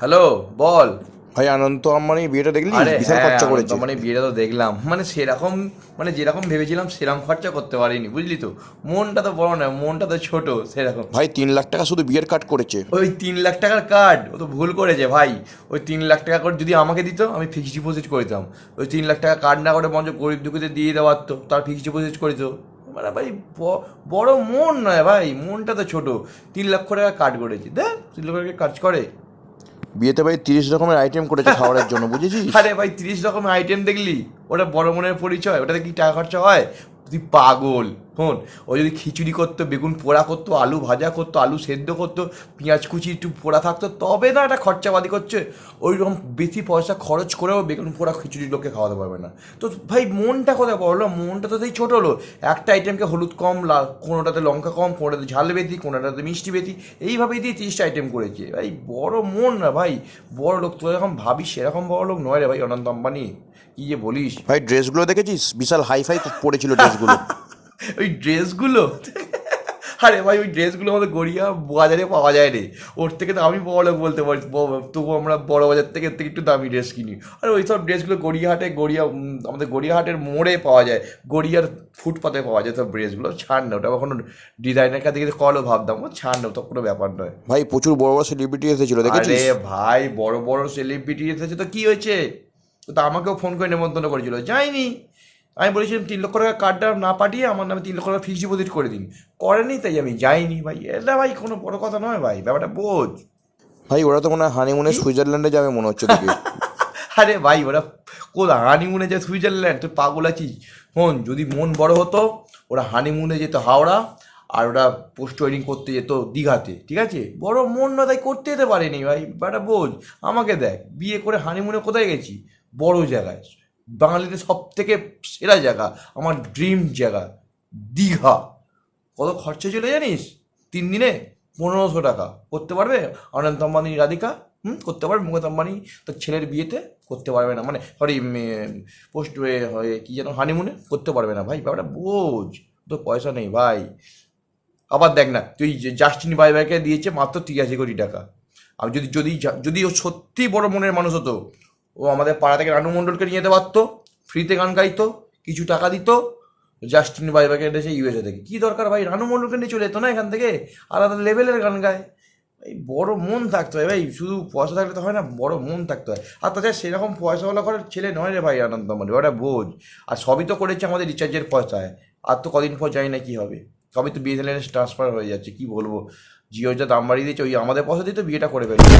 Hello বল। ভাই আনন্দ আম্বানি বিয়েটা দেখলি? বিশাল হ্যাঁ, খরচা করেছে মানে বিয়েটা তো দেখলাম। মানে সেরকম মানে যেরকম ভেবেছিলাম সেরকম খরচা করতে পারিনি বুঝলি তো? মনটা তো বড় না মনটা তো ছোট সেরকম। ভাই তিন লাখ টাকা শুধু বিয়ের কাট করেছে। ওই তিন লাখ টাকার কার্ড ও তো ভুল করেছে ভাই। ওই তিন লাখ টাকা করে যদি আমাকে দিত আমি ফিক্সড ডিপোজিট করে দিতাম ওই তিন লাখ টাকা কার্ড না করে বরঞ্চ গরিব দুঃখীদের দিয়ে দেওয়ার তো তার ফিক্সড ডিপোজিট করে দিত মানে ভাই বড় মন নয় ভাই মনটা তো ছোট। তিন লক্ষ টাকা কার্ড করেছি। দেখ তিন লক্ষ টাকা কাজ করে। বিয়েতে ভাই তিরিশ রকমের আইটেম করেছে খাবারের জন্য বুঝেছিস? আরে ভাই তিরিশ রকমের আইটেম দেখলি? ওটা বড় মনের পরিচয় ওটাতে কি টাকা খরচা হয়? তুই পাগল। শোন ও যদি খিচুড়ি করতো বেগুন পোড়া করতো আলু ভাজা করতো আলু সেদ্ধ করতো পেঁয়াজ কুচি একটু পোড়া থাকতো তবে না একটা খরচাবাদি করছে। ওই রকম বেশি পয়সা খরচ করেও বেগুন পোড়া খিচুড়ি লোককে খাওয়াতে পারবে না। তো ভাই মনটা কোথায় বড়লো মনটা তো সেই ছোটো হলো। একটা আইটেমকে হলুদ কম কোনোটাতে লঙ্কা কম কোনোটাতে ঝাল বেশি কোনোটাতে মিষ্টি বেশি এইভাবেই দিয়ে তিরিশটা আইটেম করেছে। ভাই বড় মন না ভাই। বড় লোক তোর যখন ভাবিস সেরকম বড় লোক নয় রে ভাই অনন্ত আম্বানি। কি যে বলিস। ভাই ড্রেসগুলো দেখেছিস? বিশাল হাই ফাই পড়েছিল ড্রেসগুলো ওই ড্রেসগুলো? আরে ভাই ওই ড্রেসগুলো আমাদের গড়িয়া বাজারে পাওয়া যায় রে ওর থেকে তো আমি বড় লোক বলতে পারি তবু আমরা বড় বাজার থেকে থেকে একটু দামি ড্রেস কিনি। আর ওই সব ড্রেসগুলো গড়িয়াহাটে গড়িয়া আমাদের গড়িয়াহাটের মোড়ে পাওয়া যায়। গড়িয়ার ফুটপাতে পাওয়া যায় সব ড্রেসগুলো। ছাড় না ওটা কখনো ডিজাইনের কাছে থেকে কলও ভাবতাম। ও ছাড় না তো কোনো ব্যাপার নয়। ভাই প্রচুর বড় বড় সেলিব্রিটি এসেছিল আরে ভাই বড় বড় সেলিব্রিটি এসেছে তো কি হয়েছে? তো তা আমাকেও ফোন করে নেমন্তন্ন করেছিল। যাইনি। আমি বলেছিলাম তিন লক্ষ টাকা কার্ডটা না পাঠিয়ে আমার নামে তিন লক্ষ টাকা ফিক্সড ডিপোজিট করে দিন। করেনি তাই আমি যাইনি ভাই। এটা ভাই কোনো বড় কথা নয় ভাই ব্যাপারটা বোঝ। ভাই ওরা তো মনে হয় হানিমুনে সুইজারল্যান্ডে যাবে মনে হচ্ছে আরে ভাই ওরা কোথা হানিমুনে যায় সুইজারল্যান্ড তুই পাগল আছিস? হন যদি মন বড় হতো ওরা হানিমুনে যেত হাওড়া আর ওরা পোস্ট ওয়েডিং করতে যেত দীঘাতে ঠিক আছে? বড় মন না তাই করতে যেতে পারেনি ভাই ব্যাটা বোঝ। আমাকে দেখ বিয়ে করে হানিমুনে কোথায় গেছি? বড় জায়গায়। বাঙালিদের সব থেকে সেরা জায়গা, আমার ড্রিম জায়গা, দীঘা। কত খরচা চলে জানিস? তিন দিনে পনেরোশো টাকা। করতে পারবে? অনন্ত আম্বানি রাধিকা? হুম? করতে পারবে? মুকেশ আম্বানি তার ছেলের বিয়েতে করতে পারবে না। মানে সরি পোস্ট কি যেন হানিমুনে করতে পারবে না। ভাই, ব্যাপারটা বোঝ। তো পয়সা নেই, ভাই। আবার দেখ না, তুই জাস্টিন বাইবাইকে দিয়েছে মাত্র তিরাশি কোটি টাকা। আর যদি যদি যদি ও সত্যি বড় মনের মানুষ হতো ও আমাদের পাড়া থেকে রানু মণ্ডলকে নিয়ে যেতে পারতো, ফ্রিতে গান গাইতো, কিছু টাকা দিত, জাস্টিন বাইবাকে এনেছে ইউএসএ থেকে। কী দরকার ভাই? রানু মণ্ডলকে নিয়ে চলে যেত না এখান থেকে? আলাদা লেভেলের গান গায়। এই বড় মন থাকতে হয় ভাই। শুধু পয়সা থাকলে তো হয় না, বড় মন থাকতে হয়। আর তাছাড়া সেরকম পয়সাওয়ালা করার ছেলে নয় রে ভাই আনন্দ আনন্দমণি ওটা বোঝ। আর সবই তো করেছে আমাদের রিচার্জের পয়সায়। আর তো কদিন পর জানি না কী হবে। সবই তো বিএসএনএল ট্রান্সফার হয়ে যাচ্ছে, কি বলব? জিওর যা দাম বাড়িয়ে দিয়েছে, ওই আমাদের পয়সা দিয়ে তো বিয়েটা করে ফেলছে।